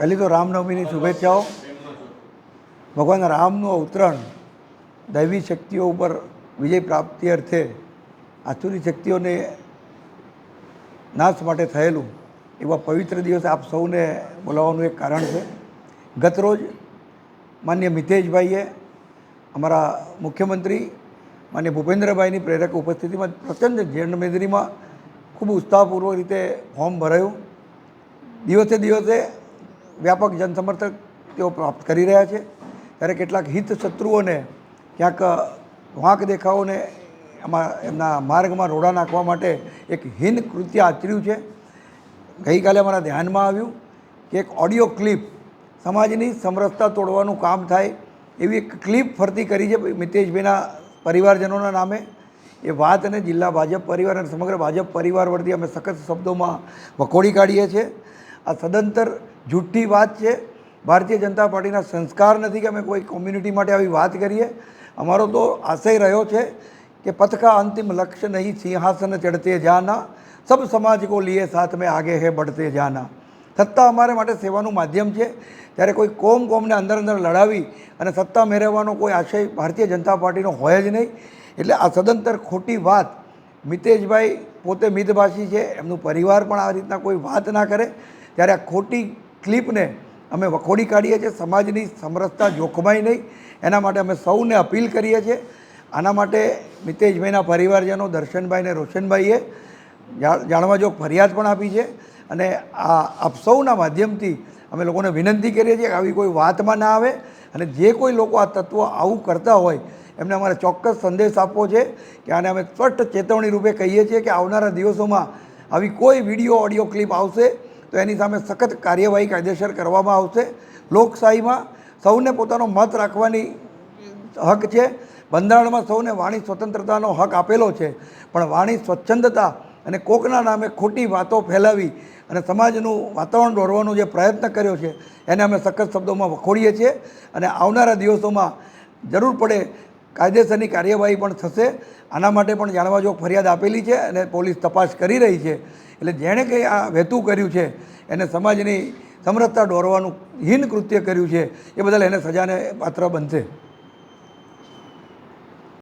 પહેલી તો રામનવમીની શુભેચ્છાઓ. ભગવાન રામનું અવતરણ દૈવી શક્તિઓ ઉપર વિજય પ્રાપ્તિ અર્થે આસુરી શક્તિઓને નાશ માટે થયેલું એવા પવિત્ર દિવસે આપ સૌને બોલાવવાનું એક કારણ છે. ગતરોજ માન્ય મિતેશભાઈએ અમારા મુખ્યમંત્રી માન્ય ભૂપેન્દ્રભાઈની પ્રેરક ઉપસ્થિતિમાં પ્રચંડ જનમેદનીમાં ખૂબ ઉત્સાહપૂર્વક રીતે ફોર્મ ભરાયું. દિવસે દિવસે વ્યાપક જનસમર્થક તેઓ પ્રાપ્ત કરી રહ્યા છે. ત્યારે કેટલાક હિત શત્રુઓને ક્યાંક વાંક દેખાવોને એમાં એમના માર્ગમાં રોડા નાખવા માટે એક હીન કૃત્ય આચર્યું છે. ગઈકાલે અમારા ધ્યાનમાં આવ્યું કે એક ઓડિયો ક્લિપ સમાજની સમરસતા તોડવાનું કામ થાય એવી એક ક્લિપ ફરતી કરી છે મિતેશભાઈના પરિવારજનોના નામે. એ વાત અને જિલ્લા ભાજપ પરિવાર અને સમગ્ર ભાજપ પરિવાર વતી અમે સખત શબ્દોમાં વખોડી કાઢીએ છીએ. આ સદંતર જૂઠી વાત છે. ભારતીય જનતા પાર્ટીના સંસ્કાર નથી કે અમે કોઈ કોમ્યુનિટી માટે આવી વાત કરીએ. અમારો તો આશય રહ્યો છે કે પથકા અંતિમ લક્ષ્ય નહીં, સિંહાસન ચડતે જાના. સબ સમાજ કો લીએ સાથ મેં આગે હે બઢતે જાના. સત્તા અમારે માટે સેવાનું માધ્યમ છે. ત્યારે કોઈ કોમ કોમને અંદર અંદર લડાવી અને સત્તા મેળવવાનો કોઈ આશય ભારતીય જનતા પાર્ટીનો હોય જ નહીં. એટલે આ સદંતર ખોટી વાત મિતેશભાઈ પોતે મિતભાષી છે. એમનું પરિવાર પણ આ રીતના કોઈ વાત ના કરે. ત્યારે આ ખોટી ક્લિપને અમે વખોડી કાઢીએ છીએ. સમાજની સમરસતા જોખમાય નહીં. એના માટે અમે સૌને અપીલ કરીએ છીએ. આના માટે મિતેશભાઈના પરિવારજનો દર્શનભાઈને રોશનભાઈએ જાણવા જોગ ફરિયાદ પણ આપી છે. અને આ આપ સૌના માધ્યમથી અમે લોકોને વિનંતી કરીએ છીએ કે આવી કોઈ વાતમાં ના આવે અને જે કોઈ લોકો આ તત્વ આવું કરતા હોય એમને અમારે ચોક્કસ સંદેશ આપવો છે કે આને અમે સ્પષ્ટ ચેતવણી રૂપે કહીએ છીએ કે આવનારા દિવસોમાં આવી કોઈ વીડિયો, ઓડિયો ક્લિપ આવશે તો એની સામે સખત કાર્યવાહી કાયદેસર કરવામાં આવશે. લોકશાહીમાં સૌને પોતાનો મત રાખવાની હક છે. બંધારણમાં સૌને વાણી સ્વતંત્રતાનો હક આપેલો છે. પણ વાણી સ્વચ્છંદતા અને કોકના નામે ખોટી વાતો ફેલાવી અને સમાજનું વાતાવરણ દોરવાનો જે પ્રયત્ન કર્યો છે, એને અમે સખત શબ્દોમાં વખોડીએ છીએ. અને આવનારા દિવસોમાં જરૂર પડે કાયદેસરની કાર્યવાહી પણ થશે. આના માટે પણ જાણવા જોગ ફરિયાદ આપેલી છે અને પોલીસ તપાસ કરી રહી છે. એટલે જેણે કંઈ આ વહેતું કર્યું છે, એને સમાજની સમરસતા દોરવાનું હીન કૃત્ય કર્યું છે, એ બદલ એને સજાને પાત્ર બનશે.